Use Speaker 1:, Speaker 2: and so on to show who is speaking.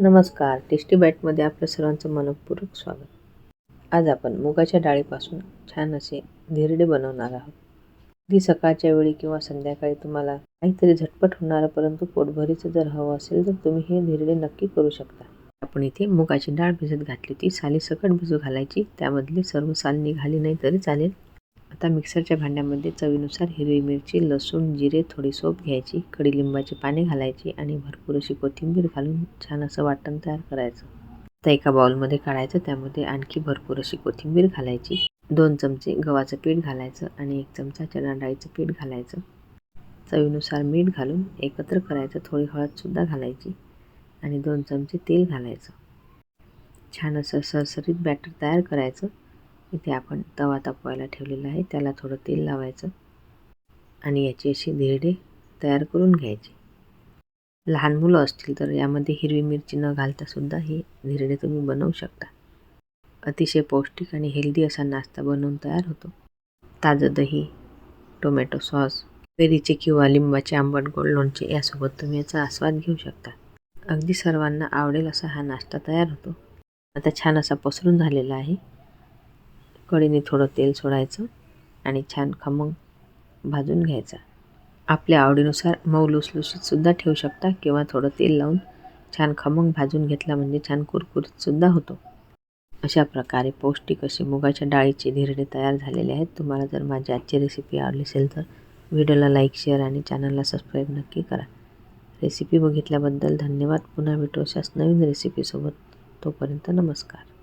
Speaker 1: नमस्कार टेस्टी बॅटमध्ये आपलं सर्वांचं मनपूर्वक स्वागत. आज आपण मुगाच्या डाळीपासून छान असे धिरडे बनवणार आहोत. ती सकाळच्या वेळी किंवा संध्याकाळी तुम्हाला काहीतरी झटपट होणारं परंतु पोटभरीचं जर हवं असेल तर तुम्ही हे धिरडे नक्की करू शकता. आपण इथे मुगाची डाळ भिजत घातली ती साली सकट भिजू घालायची. त्यामधली सर्व साल निघाली नाही तरी चालेल. आता मिक्सरच्या भांड्यामध्ये चवीनुसार हिरवी मिरची लसूण जिरे थोडी सोप घ्यायची कडीलिंबाची पाने घालायची आणि भरपूर अशी कोथिंबीर घालून छान असं वाटण तयार करायचं. आता एका बाउलमध्ये काढायचं त्यामध्ये आणखी भरपूर अशी कोथिंबीर घालायची दोन चमचे गव्हाचं पीठ घालायचं आणि एक चमचा चणा डाळीचं पीठ घालायचं. चवीनुसार मीठ घालून एकत्र करायचं थोडी हळदसुद्धा घालायची आणि दोन चमचे तेल घालायचं. छान असं सरसरीत बॅटर तयार करायचं. इथे आपण तवा तापवायला ठेवलेला आहे. त्याला थोडं तेल लावायचं आणि याची अशी धिरडे तयार करून घ्यायची. लहान मुलं असतील तर यामध्ये हिरवी मिरची न घालतासुद्धा ही हे धिरडे तुम्ही बनवू शकता. अतिशय पौष्टिक आणि हेल्दी असा नाश्ता बनवून तयार होतो. ताजं दही टोमॅटो सॉस पेरीचे किंवा लिंबाचे आंबट गोड लोणचे यासोबत तुम्ही याचा आस्वाद घेऊ शकता. अगदी सर्वांना आवडेल असा हा नाश्ता तयार होतो. आता छान असा पसरून झालेला आहे. कढीने थोडं तेल सोडायचं आणि छान खमंग भाजून घ्यायचा. आपल्या आवडीनुसार मऊ लुसलुशीतसुद्धा ठेवू शकता किंवा थोडं तेल लावून छान खमंग भाजून घेतला म्हणजे छान कुरकुरीतसुद्धा होतो. अशा प्रकारे पौष्टिक अशी मुगाच्या डाळीचे धिरडे तयार झालेले आहेत. तुम्हाला जर माझी आजची रेसिपी आवडली असेल तर व्हिडिओला लाईक शेअर आणि चॅनलला सबस्क्राईब नक्की करा. रेसिपी बघितल्याबद्दल धन्यवाद. पुन्हा भेटू अशाच नवीन रेसिपीसोबत तोपर्यंत नमस्कार.